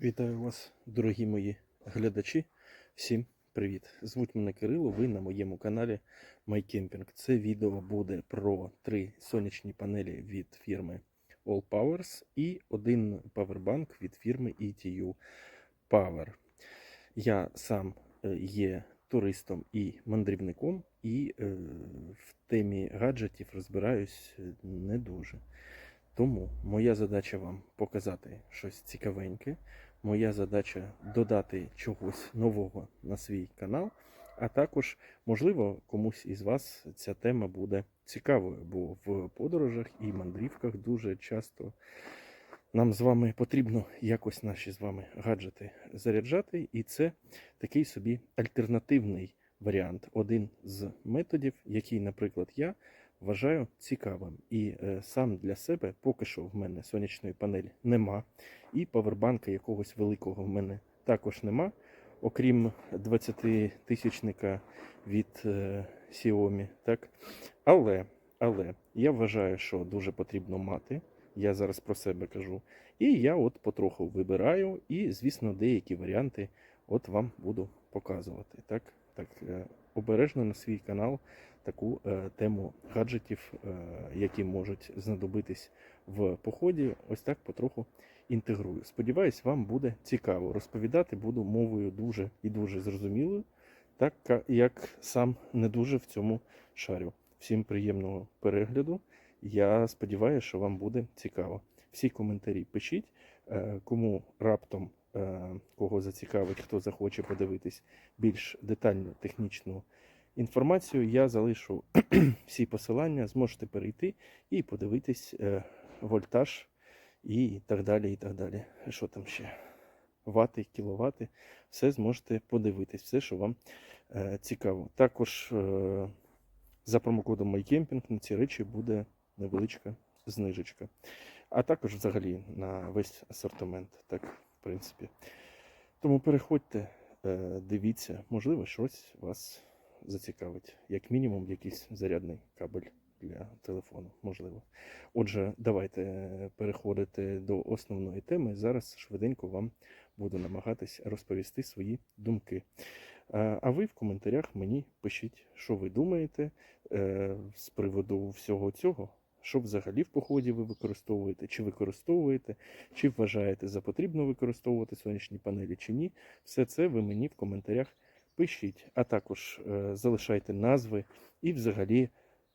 Вітаю вас, дорогі мої глядачі. Всім привіт! Звуть мене Кирило. Ви на моєму каналі MyCamping. Це відео буде про три сонячні панелі від фірми All Powers і один павербанк від фірми ETU Power. Я сам е, є туристом і мандрівником, і е, в темі гаджетів розбираюсь е, не дуже. Тому моя задача вам показати щось цікавеньке. Моя задача додати чогось нового на свій канал, а також, можливо, комусь із вас ця тема буде цікавою, бо в подорожах і мандрівках дуже часто нам з вами потрібно якось наші з вами гаджети заряджати, і це такий собі альтернативний варіант, один з методів, який, наприклад, я вважаю цікавим. І е, сам для себе поки що в мене сонячної панелі нема, і павербанка якогось великого в мене також нема, окрім 20-тисячника від е, Xiaomi. Так? Але, але я вважаю, що дуже потрібно мати. Я зараз про себе кажу. І я от потроху вибираю, і, звісно, деякі варіанти от вам буду показувати. Так, так е, обережно на свій канал таку е, тему гаджетів, е, які можуть знадобитись в поході. Ось так потроху інтегрую. Сподіваюсь, вам буде цікаво. Розповідати буду мовою дуже і дуже зрозумілою, так як сам не дуже в цьому шарю. Всім приємного перегляду. Я сподіваюся, що вам буде цікаво. Всі коментарі пишіть, Е, кому раптом кого зацікавить, хто захоче подивитись більш детальну технічну інформацію, я залишу всі посилання, зможете перейти і подивитись е, вольтаж і так далі. і так далі. Що там ще? Вати, кіловати, все зможете подивитись, все, що вам е, цікаво. Також е, за промокодом MyCamping на ці речі буде невеличка знижечка. А також взагалі на весь асортимент, так, в принципі. Тому переходьте, е, дивіться, можливо, щось вас зацікавить. Як мінімум, якийсь зарядний кабель для телефону, можливо. Отже, давайте е, переходити до основної теми. Зараз швиденько вам буду намагатись розповісти свої думки. Е, А ви в коментарях мені пишіть, що ви думаєте е, з приводу всього цього, що взагалі в поході ви використовуєте, чи використовуєте, чи вважаєте за потрібно використовувати сонячні панелі, чи ні. Все це ви мені в коментарях пишіть, а також е, залишайте назви і взагалі,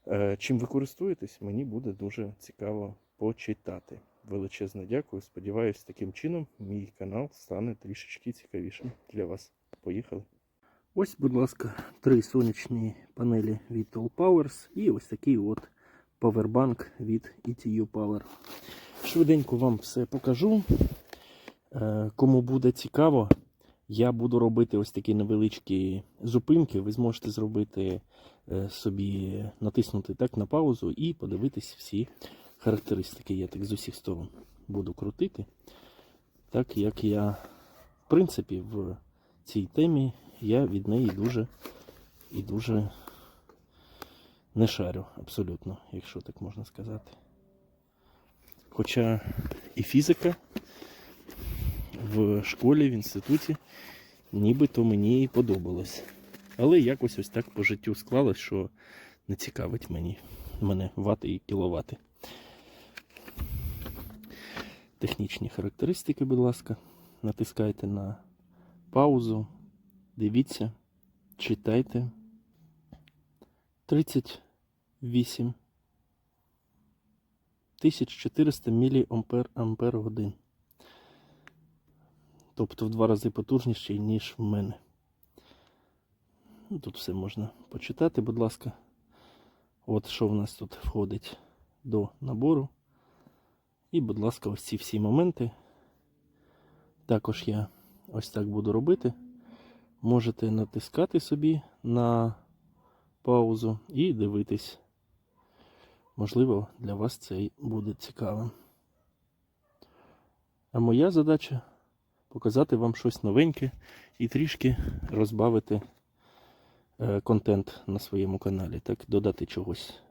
е, чим ви користуєтесь, мені буде дуже цікаво почитати. Величезне дякую. Сподіваюсь, таким чином мій канал стане трішечки цікавішим для вас. Поїхали. Ось, будь ласка, три сонячні панелі від All Powers і ось такий от павербанк від ETU Power. Швиденько вам все покажу. Е, Кому буде цікаво, я буду робити ось такі невеличкі зупинки. Ви зможете зробити е, собі, натиснути так на паузу і подивитись всі характеристики. Я так з усіх сторон буду крутити. Так як я, в принципі, в цій темі я від неї дуже і дуже не шарю абсолютно, якщо так можна сказати. Хоча і фізика в школі, в інституті, нібито мені і подобалось. Але якось ось так по життю склалось, що не цікавить мені мене вати і кіловати. Технічні характеристики, будь ласка, натискайте на паузу, дивіться, читайте. 38 1400 мА годин. Тобто в два рази потужніший, ніж в мене. Ну, Тут все можна почитати, будь ласка. От що в нас тут входить до набору. І, будь ласка, ось ці всі моменти. Також я ось так буду робити. Можете натискати собі на паузу і дивитись. Можливо, для вас це буде цікавим. А моя задача показати вам щось новеньке і трішки розбавити е, контент на своєму каналі, так, додати чогось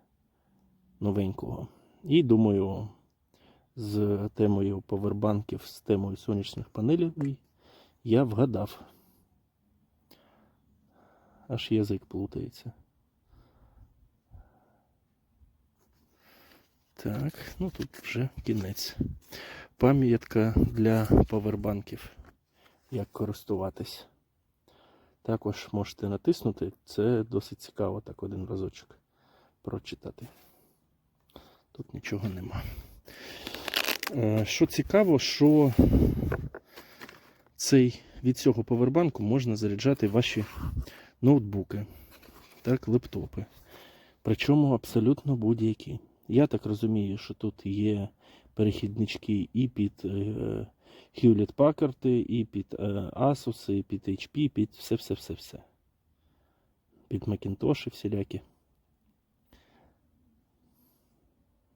новенького. І думаю, з темою повербанків, з темою сонячних панелей, я вгадав. Аж язик плутається. Так, ну тут вже кінець. Пам'ятка для повербанків. Як користуватись. Також можете натиснути. Це досить цікаво, так один разочок прочитати. Тут нічого нема. Е, Що цікаво, що цей, від цього повербанку можна заряджати ваші ноутбуки, так, лептопи. Причому абсолютно будь-які. Я так розумію, що тут є перехіднички і під е, Hewlett Packard, і під е, Asus, і під HP, під все-все-все-все. Під Macintosh всілякі.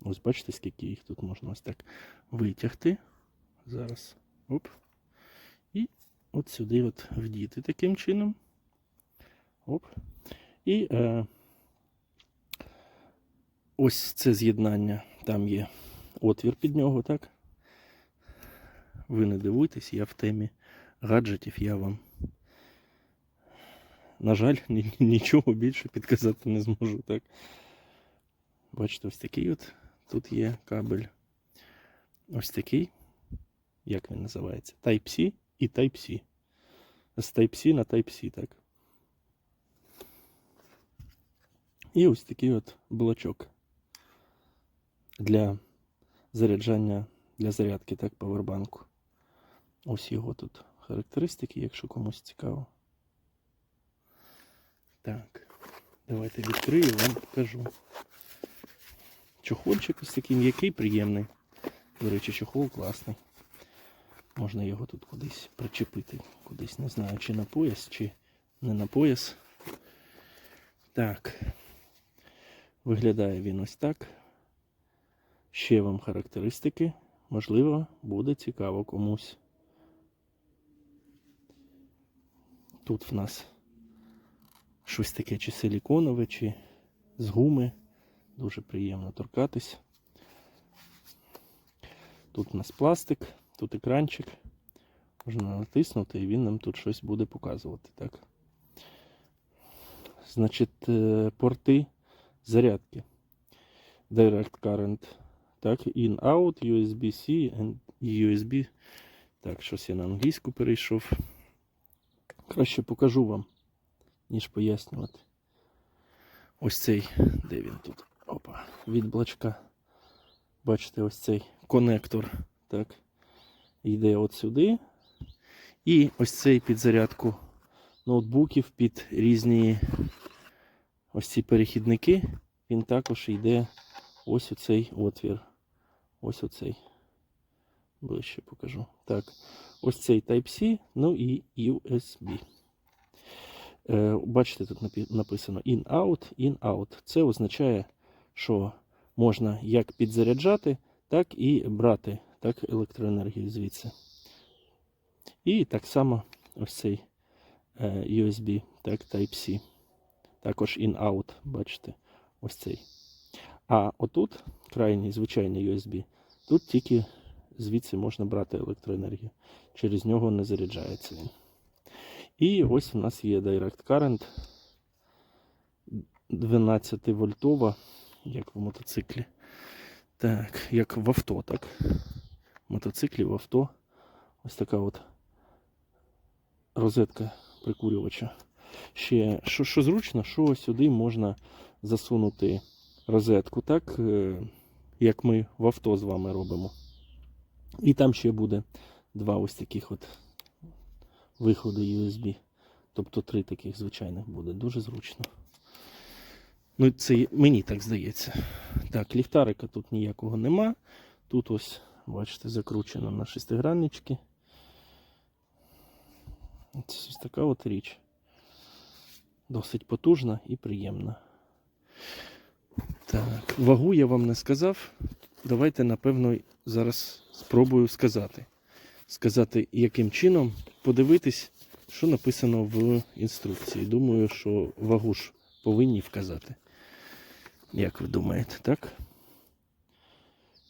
Ось бачите, скільки їх тут можна ось так витягти. Зараз. Оп. І от сюди от вдіти таким чином. Оп. І е, ось це з'єднання. Там є отвір під нього, так? Ви не дивуйтесь, я в темі гаджетів, я вам. На жаль, нічого більше підказати не зможу, так? Бачите, ось такий от. Тут є кабель. Ось такий. Як він називається? Type-C і Type-C. З Type-C на Type-C, так? І ось такий от блочок для заряджання, для зарядки, так, павербанку. Ось його тут характеристики, якщо комусь цікаво. Так, давайте відкрию, вам покажу. Чохольчик ось такий м'який, приємний. До речі, чохол класний. Можна його тут кудись причепити. Кудись, не знаю, чи на пояс, чи не на пояс. Так. Виглядає він ось так. Ще вам характеристики. Можливо, буде цікаво комусь. Тут в нас щось таке чи силіконове, чи з гуми. Дуже приємно торкатись. Тут у нас пластик, тут екранчик. Можна натиснути і він нам тут щось буде показувати. Так? Значить, е, порти зарядки. Direct current. Так, in-out, USB-C and USB. Так, щось я на англійську перейшов. Краще покажу вам, ніж пояснювати. Ось цей, де він тут? Опа, від блочка. Бачите, ось цей конектор. Так, йде от сюди. І ось цей під зарядку ноутбуків під різні ось ці перехідники. Він також йде ось у цей отвір. Ось оцей. Ближче покажу. Так, ось цей Type-C, ну і USB. Е, бачите, тут написано in-out, in-out. Це означає, що можна як підзаряджати, так і брати так, електроенергію звідси. І так само ось цей е, USB, так, Type-C. Також in-out, бачите, ось цей. А отут крайній звичайний USB, тут тільки звідси можна брати електроенергію. Через нього не заряджається він. І ось у нас є Direct Current 12 вольтова, як в мотоциклі. Так, як в авто, так? В мотоциклі, в авто. Ось така от розетка прикурювача. Ще що, що зручно, що сюди можна засунути розетку, так, е, як ми в авто з вами робимо. І там ще буде два ось таких от виходи USB. Тобто три таких звичайних буде. Дуже зручно. Ну, це мені так здається. Так, ліхтарика тут ніякого нема. Тут ось, бачите, закручено на шестиграннички. Це ось така от річ. Досить потужна і приємна. Так, вагу я вам не сказав. Давайте, напевно, зараз спробую сказати. Сказати, яким чином подивитись, що написано в інструкції. Думаю, що вагу ж повинні вказати. Як ви думаєте, так?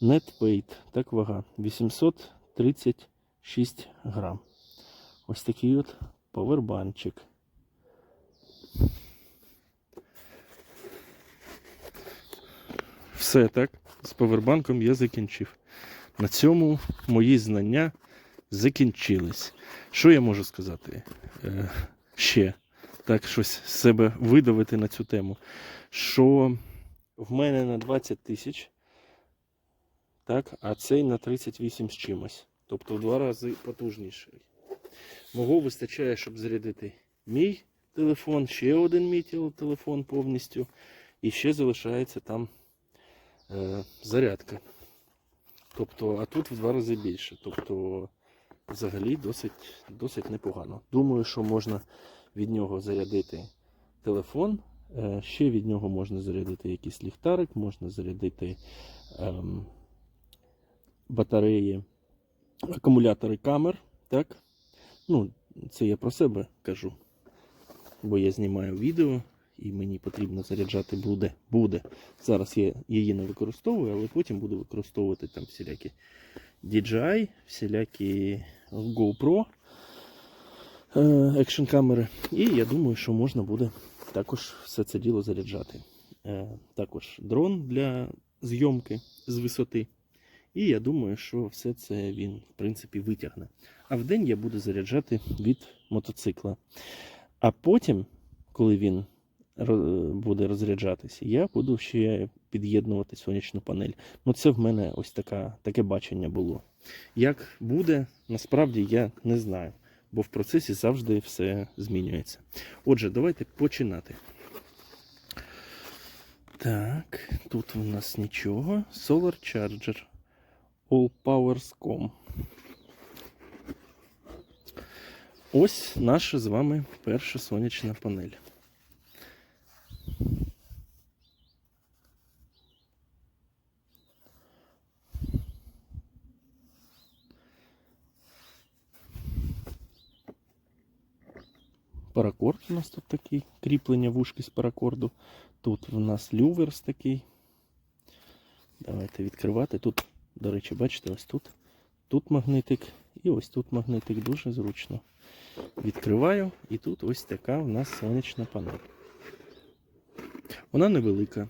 Netweight, так вага, 836 грам. Ось такий от повербанчик. Все так, з повербанком я закінчив. На цьому мої знання закінчились. Що я можу сказати е, ще? Так, щось з себе видавити на цю тему. Що в мене на 20 тисяч, так, а цей на 38 з чимось. Тобто в два рази потужніший. Мого вистачає, щоб зарядити мій телефон, ще один мій телефон повністю. І ще залишається там зарядка. Тобто, а тут в два рази більше. Тобто, взагалі досить, досить непогано. Думаю, що можна від нього зарядити телефон. Е, ще від нього можна зарядити якийсь ліхтарик, можна зарядити ем, батареї, акумулятори камер. Так? Ну, це я про себе кажу. Бо я знімаю відео і мені потрібно заряджати буде. буде. Зараз я її не використовую, але потім буду використовувати там всілякі DJI, всілякі GoPro е, екшн камери. І я думаю, що можна буде також все це діло заряджати. Е, Також дрон для зйомки з висоти. І я думаю, що все це він, в принципі, витягне. А в день я буду заряджати від мотоцикла. А потім, коли він буде розряджатися, я буду ще під'єднувати сонячну панель. Ну, це в мене ось така, таке бачення було. Як буде, насправді я не знаю, бо в процесі завжди все змінюється. Отже, давайте починати. Так, тут у нас нічого. Solar Charger. All Powers.com. Ось наша з вами перша сонячна панель. Паракорд у нас тут такий, кріплення вушки з паракорду. Тут у нас люверс такий. Давайте відкривати. Тут, до речі, бачите, ось тут. Тут магнитик і ось тут магнитик дуже зручно. Відкриваю, і тут ось така у нас сонячна панель. Вона невелика.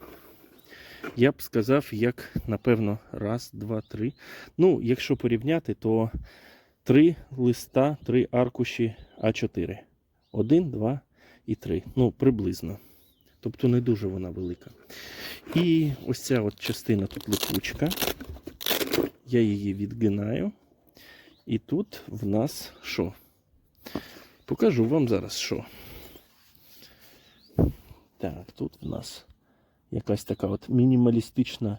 Я б сказав, як, напевно, раз, два, три. Ну, якщо порівняти, то три листа, три аркуші А4. Один, два і три. Ну, приблизно. Тобто не дуже вона велика. І ось ця от частина тут липучка. Я її відгинаю. І тут в нас що? Покажу вам зараз що. Так, тут в нас якась така от мінімалістична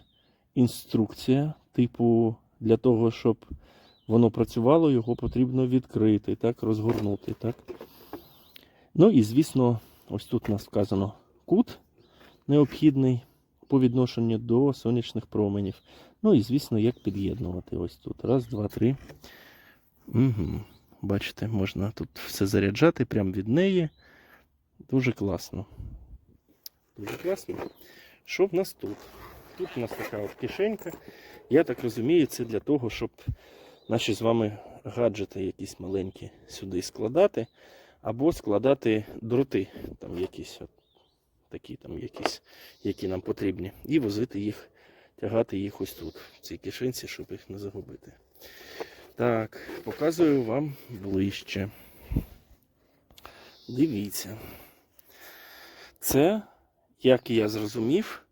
інструкція, типу, для того, щоб воно працювало, його потрібно відкрити, так, розгорнути. так. Ну і, звісно, ось тут у нас вказано кут необхідний по відношенню до сонячних променів. Ну і, звісно, як під'єднувати. Ось тут. Раз, два, три. Угу. Бачите, можна тут все заряджати прямо від неї. Дуже класно. Дуже класно. Що в нас тут? Тут у нас така от кишенька. Я так розумію, це для того, щоб наші з вами гаджети якісь маленькі сюди складати, або складати дроти, там якісь от такі там якісь, які нам потрібні, і возити їх, тягати їх ось тут, в цій кишенці, щоб їх не загубити. Так, показую вам ближче. Дивіться. Це, як я зрозумів,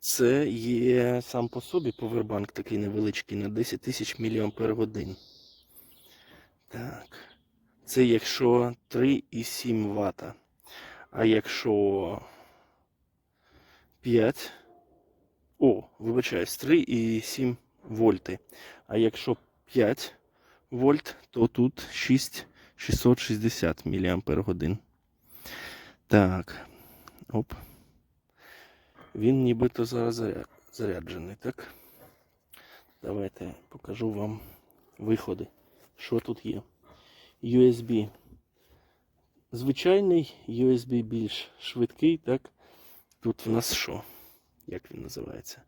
це є сам по собі повербанк такий невеличкий на 10 тисяч мАч. Так. Це якщо 3,7 Вт. А якщо 5. О, вибачаюсь, 3,7 вольти. А якщо 5 вольт, то тут 6660 мАч. Так. Оп. Він нібито зараз заря- заряджений, так? Давайте покажу вам виходи. Що тут є? USB. Звичайний USB більш швидкий, так? Тут в нас що? Як він називається?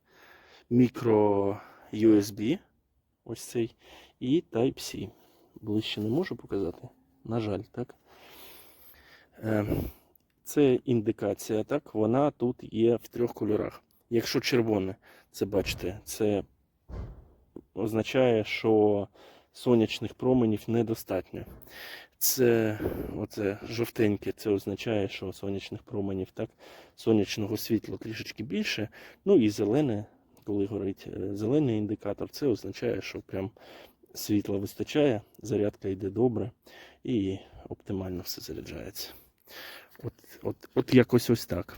Мікро USB, ось цей, і Type-C. Ближче не можу показати. На жаль, так. Е, Це індикація, так, вона тут є в трьох кольорах. Якщо червоне, це бачите, це означає, що сонячних променів недостатньо. Це оце жовтеньке, це означає, що сонячних променів, так, сонячного світла трішечки більше. Ну і зелене, коли горить е, зелений індикатор, це означає, що прям світла вистачає, зарядка йде добре і оптимально все заряджається. От, от, от якось ось так.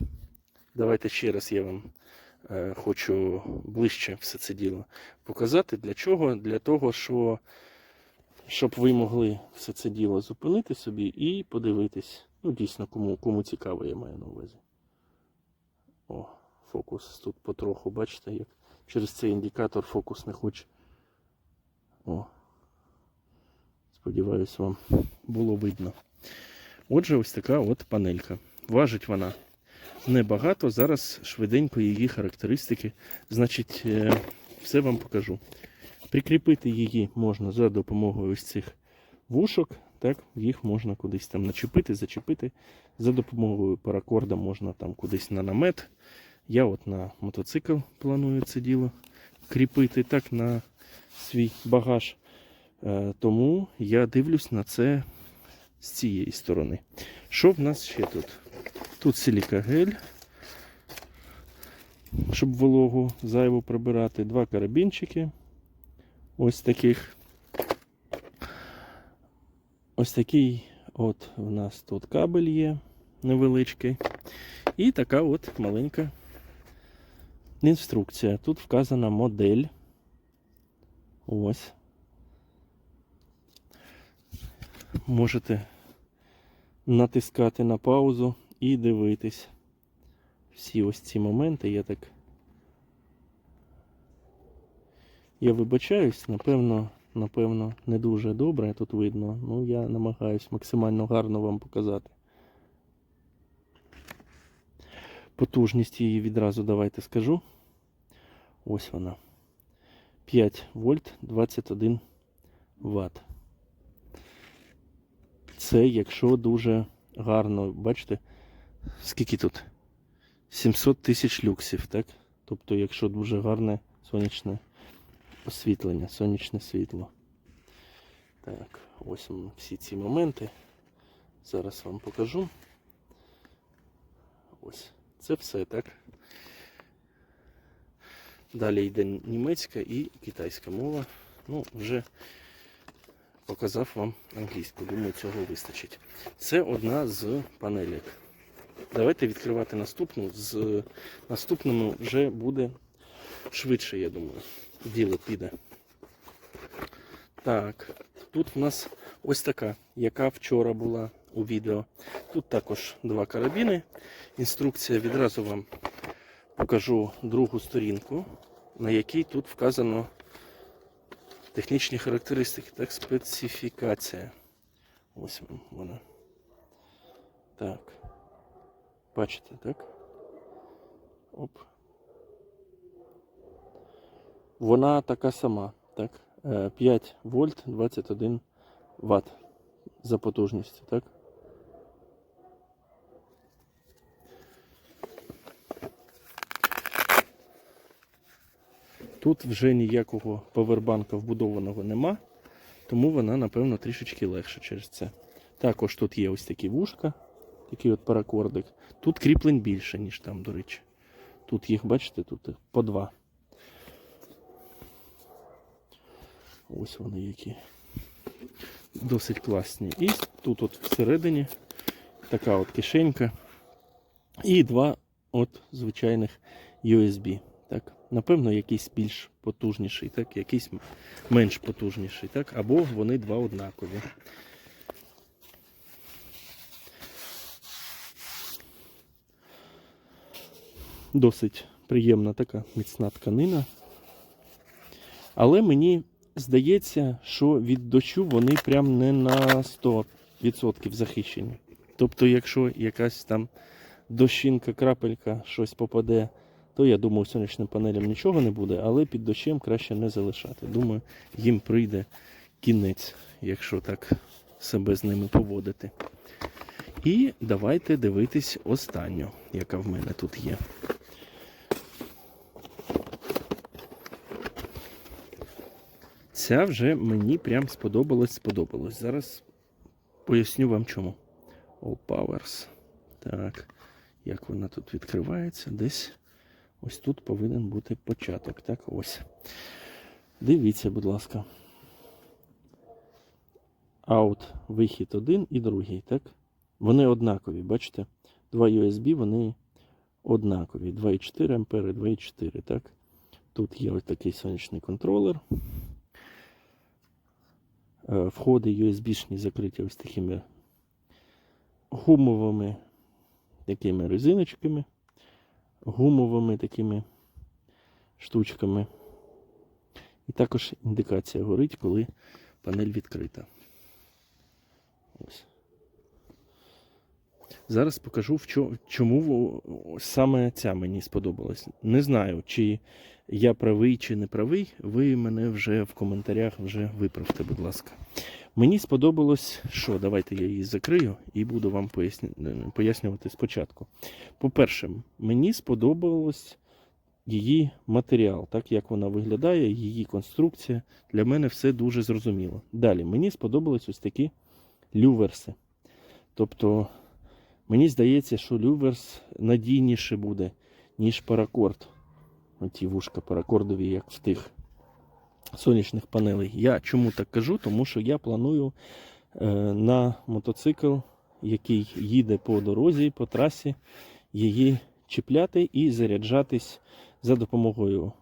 Давайте ще раз я вам хочу ближче все це діло показати. Для чого? Для того, що, щоб ви могли все це діло зупинити собі і подивитись. Ну, дійсно, кому, кому цікаво, я маю на увазі. О, фокус тут потроху, бачите, як через цей індикатор фокус не хоче. О. Сподіваюсь, вам було видно. Отже, ось така от панелька. Важить вона небагато. Зараз швиденько її характеристики. Значить, е, все вам покажу. Прикріпити її можна за допомогою ось цих вушок. Так, їх можна кудись там начепити, зачепити. За допомогою паракорда можна там кудись на намет. Я от на мотоцикл планую це діло кріпити так на свій багаж. Е, Тому я дивлюсь на це з цієї сторони. Що в нас ще тут? Тут силікагель, щоб вологу зайву прибирати. Два карабінчики. Ось таких. Ось такий от у нас тут кабель є невеличкий. І така от маленька інструкція. Тут вказана модель. Ось. Можете натискати на паузу і дивитись. Всі ось ці моменти я так. Я вибачаюсь, напевно, напевно, не дуже добре тут видно. Ну, я намагаюсь максимально гарно вам показати. Потужність її відразу давайте скажу. Ось вона. 5 вольт 21 ватт. Це якщо дуже гарно, бачите, скільки тут? 700 тисяч люксів, так? Тобто, якщо дуже гарне сонячне освітлення, сонячне світло. Так, ось всі ці моменти. Зараз вам покажу. Ось, це все, так? Далі йде німецька і китайська мова. Ну, вже показав вам англійську. Думаю, цього вистачить. Це одна з панелек. Давайте відкривати наступну. З наступному вже буде швидше, я думаю. Діло піде. Так, тут в нас ось така, яка вчора була у відео. Тут також два карабіни. Інструкція відразу вам покажу другу сторінку, на якій тут вказано технічні характеристики, так, специфікація. Ось вона. Так. Бачите, так? Оп. Вона така сама, так? Е, 5 вольт 21 ватт за потужністю, так? Тут вже ніякого павербанка вбудованого нема, тому вона, напевно, трішечки легше через це. Також тут є ось такі вушка, такий от паракордик. Тут кріплень більше, ніж там, до речі. Тут їх, бачите, тут по два. Ось вони які. Досить класні. І тут от всередині така от кишенька. І два от звичайних USB. Так, напевно, якийсь більш потужніший, так, якийсь менш потужніший, так, або вони два однакові. Досить приємна така міцна тканина. Але мені здається, що від дощу вони прям не на 100% захищені. Тобто, якщо якась там дощинка, крапелька, щось попаде то я думаю, сонячним панелям нічого не буде, але під дощем краще не залишати. Думаю, їм прийде кінець, якщо так себе з ними поводити. І давайте дивитись останню, яка в мене тут є. Ця вже мені прям сподобалось, сподобалось. Зараз поясню вам чому. All Powers. Так, як вона тут відкривається, десь ось тут повинен бути початок. Так, ось. Дивіться, будь ласка. Out, вихід один і другий, так? Вони однакові, бачите? Два USB, вони однакові. 2,4 ампери, 2,4, так? Тут є ось такий сонячний контролер. Е, Входи USB-шні закриті ось такими гумовими такими резиночками, гумовими такими штучками. І також індикація горить, коли панель відкрита. Ось. Зараз покажу, в чому саме ця мені сподобалась. Не знаю, чи я правий, чи не правий. Ви мене вже в коментарях вже виправте, будь ласка. Мені сподобалось, що давайте я її закрию і буду вам пояснювати спочатку. По-перше, мені сподобалось її матеріал, так як вона виглядає, її конструкція. Для мене все дуже зрозуміло. Далі, мені сподобались ось такі люверси. Тобто, мені здається, що люверс надійніше буде, ніж паракорд. Оті вушка паракордові, як в тих сонячних панелей. Я чому так кажу? Тому що я планую е, на мотоцикл, який їде по дорозі, по трасі, її чіпляти і заряджатись за допомогою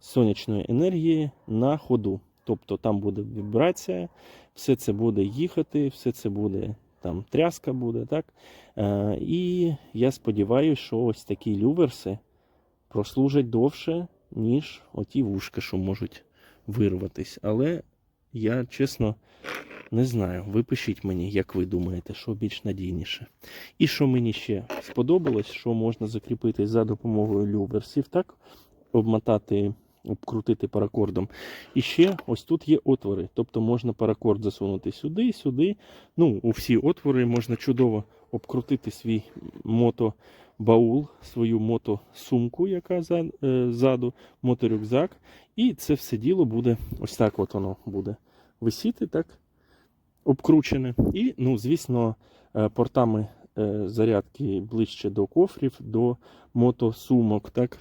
сонячної енергії на ходу. Тобто там буде вібрація, все це буде їхати, все це буде там тряска буде, так? Е, і я сподіваюся, що ось такі люверси прослужать довше, ніж оті вушка, що можуть вирватись. Але я чесно не знаю. Ви пишіть мені, як ви думаєте, що більш надійніше. І що мені ще сподобалось, що можна закріпити за допомогою люверсів, так? Обмотати, обкрутити паракордом. І ще ось тут є отвори. Тобто можна паракорд засунути сюди, сюди. Ну, у всі отвори можна чудово обкрутити свій мотобаул, свою мотосумку, яка е, ззаду, моторюкзак. І це все діло буде ось так от воно буде висіти, так, обкручене. І, ну, звісно, е, портами е, зарядки ближче до кофрів, до мотосумок, так.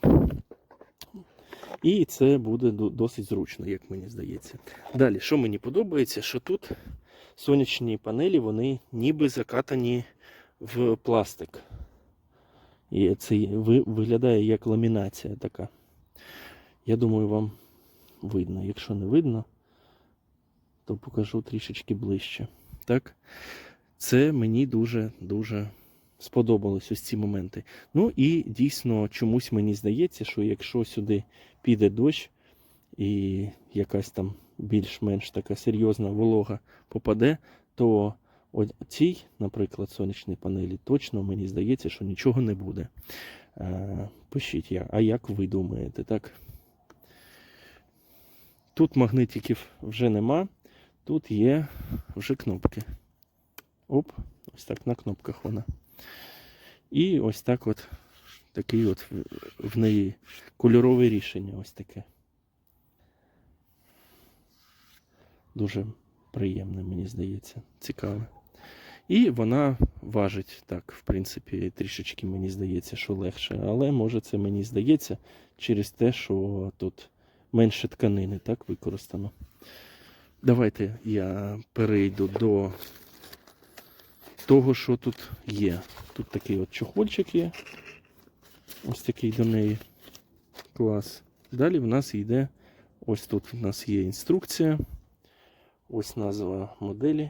І це буде досить зручно, як мені здається. Далі, що мені подобається, що тут сонячні панелі, вони ніби закатані в пластик. І це виглядає як ламінація така. Я думаю, вам видно. Якщо не видно, то покажу трішечки ближче. Так? Це мені дуже-дуже сподобались ось ці моменти. Ну і дійсно чомусь мені здається, що якщо сюди піде дощ і якась там більш-менш така серйозна волога попаде, то цій, наприклад, сонячній панелі, точно мені здається, що нічого не буде. Е, пишіть, я, а як ви думаєте, так? Тут магнитиків вже нема, тут є вже кнопки. Оп, ось так на кнопках вона. І ось так от такий от в- неї кольорове рішення ось таке. Дуже приємне, мені здається, цікаве. І вона важить так, в принципі, трішечки мені здається, що легше. Але може це мені здається через те, що тут менше тканини так використано. Давайте я перейду до того, що тут є. Тут такий от чохольчик є. Ось такий до неї клас. Далі в нас йде, ось тут в нас є інструкція. Ось назва моделі.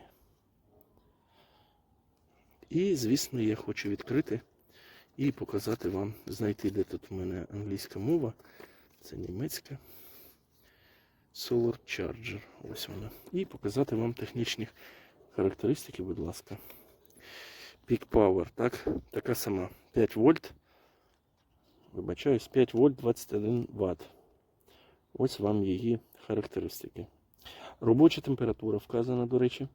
І, звісно, я хочу відкрити і показати вам, знайти, де тут у мене англійська мова. Це німецька. Solar Charger. Ось вона. І показати вам технічні характеристики, будь ласка. Peak Power, так? Така сама. 5 вольт. Вибачаюсь, 5 вольт 21 Вт. Ось вам її характеристики. Робоча температура вказана, до речі,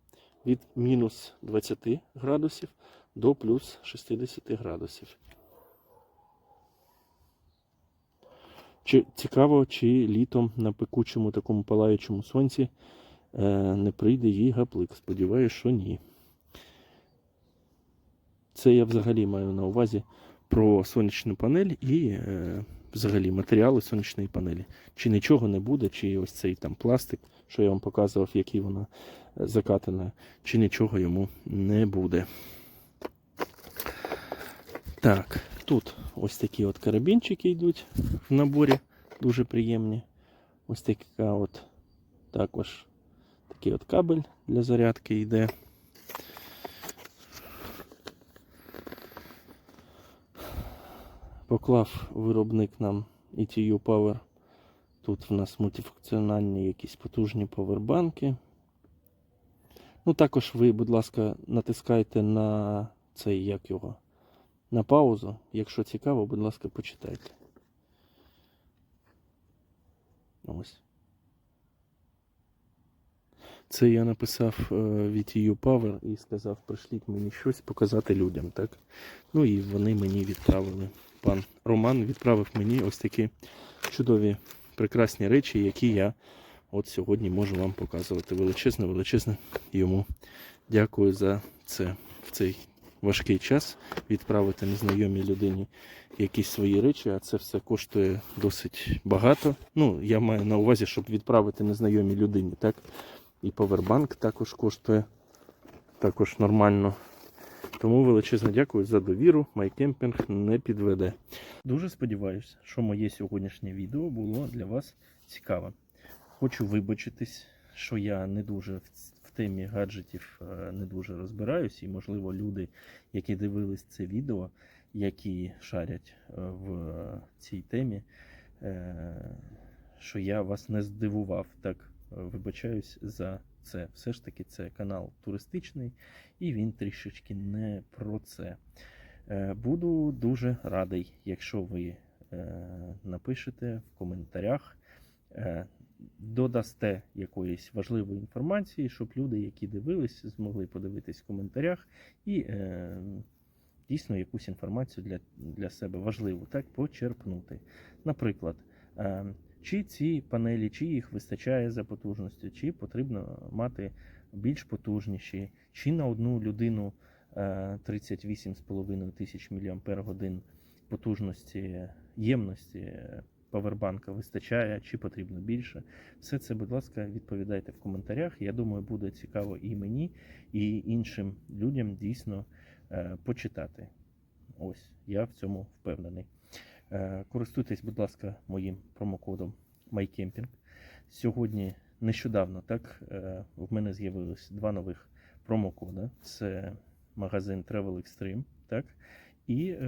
від мінус 20 градусів до плюс 60 градусів. Чи цікаво, чи літом на пекучому такому палаючому сонці е, не прийде їй гаплик. Сподіваюся, що ні. Це я взагалі маю на увазі про сонячну панель і е, взагалі матеріали сонячної панелі. Чи нічого не буде, чи ось цей там пластик, що я вам показував, який вона е, закатана, чи нічого йому не буде. Так, тут ось такі от карабінчики йдуть в наборі, дуже приємні. Ось така от також такий от кабель для зарядки йде. Поклав виробник нам ETU Power. Тут в нас мультифункціональні якісь потужні повербанки. Ну, також ви, будь ласка, натискайте на цей, як його, на паузу. Якщо цікаво, будь ласка, почитайте. Ось. Це я написав е, VTU Power і сказав, пришліть мені щось показати людям, так? Ну і вони мені відправили. Пан Роман відправив мені ось такі чудові, прекрасні речі, які я от сьогодні можу вам показувати. Величезне, величезне йому дякую за це в цей важкий час відправити незнайомій людині якісь свої речі, а це все коштує досить багато. Ну, я маю на увазі, щоб відправити незнайомій людині, так? І повербанк також коштує також нормально. Тому величезне дякую за довіру. Майкемпінг не підведе. Дуже сподіваюся, що моє сьогоднішнє відео було для вас цікаве. Хочу вибачитись, що я не дуже в темі гаджетів е, не дуже розбираюсь, і, можливо, люди, які дивились це відео, які шарять е, в цій темі, е, що я вас не здивував. Так, вибачаюсь за це. Все ж таки, це канал туристичний, і він трішечки не про це. Е, Буду дуже радий, якщо ви е, напишете в коментарях, е, додасте якоїсь важливої інформації, щоб люди, які дивились, змогли подивитись в коментарях і дійсно якусь інформацію для, для себе важливу так почерпнути. Наприклад, чи ці панелі, чи їх вистачає за потужністю, чи потрібно мати більш потужніші, чи на одну людину е, 38,5 тисяч мАч потужності ємності е, павербанка вистачає, чи потрібно більше. Все це, будь ласка, відповідайте в коментарях. Я думаю, буде цікаво і мені, і іншим людям дійсно е, почитати. Ось, я в цьому впевнений. Е, Користуйтесь, будь ласка, моїм промокодом MyCamping. Сьогодні нещодавно так е, в мене з'явилось два нових промокода. Це магазин Travel Extreme, так, і е,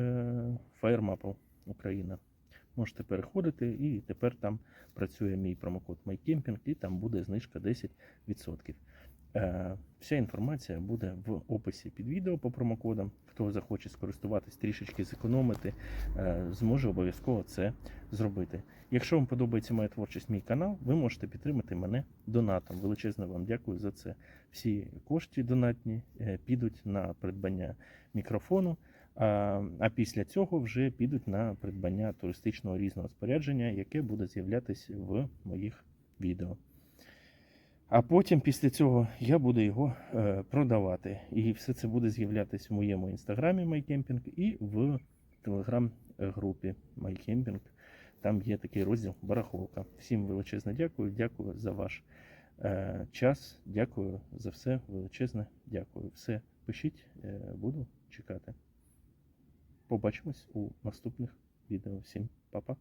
Fire Maple Україна. Можете переходити, і тепер там працює мій промокод MyCamping, і там буде знижка 10%. Е, Вся інформація буде в описі під відео по промокодам. Хто захоче скористуватись трішечки зекономити, е, зможе обов'язково це зробити. Якщо вам подобається моя творчість, мій канал, ви можете підтримати мене донатом. Величезно вам дякую за це. Всі кошти донатні е, підуть на придбання мікрофону. А, а після цього вже підуть на придбання туристичного різного спорядження, яке буде з'являтися в моїх відео. А потім після цього я буду його е, продавати. І все це буде з'являтися в моєму інстаграмі MyCamping і в телеграм-групі MyCamping. Там є такий розділ барахолка. Всім величезне дякую. Дякую за ваш е, час. Дякую за все. Величезне дякую. Все пишіть, е, буду чекати. Побачимось у наступних відео. Всім па-па.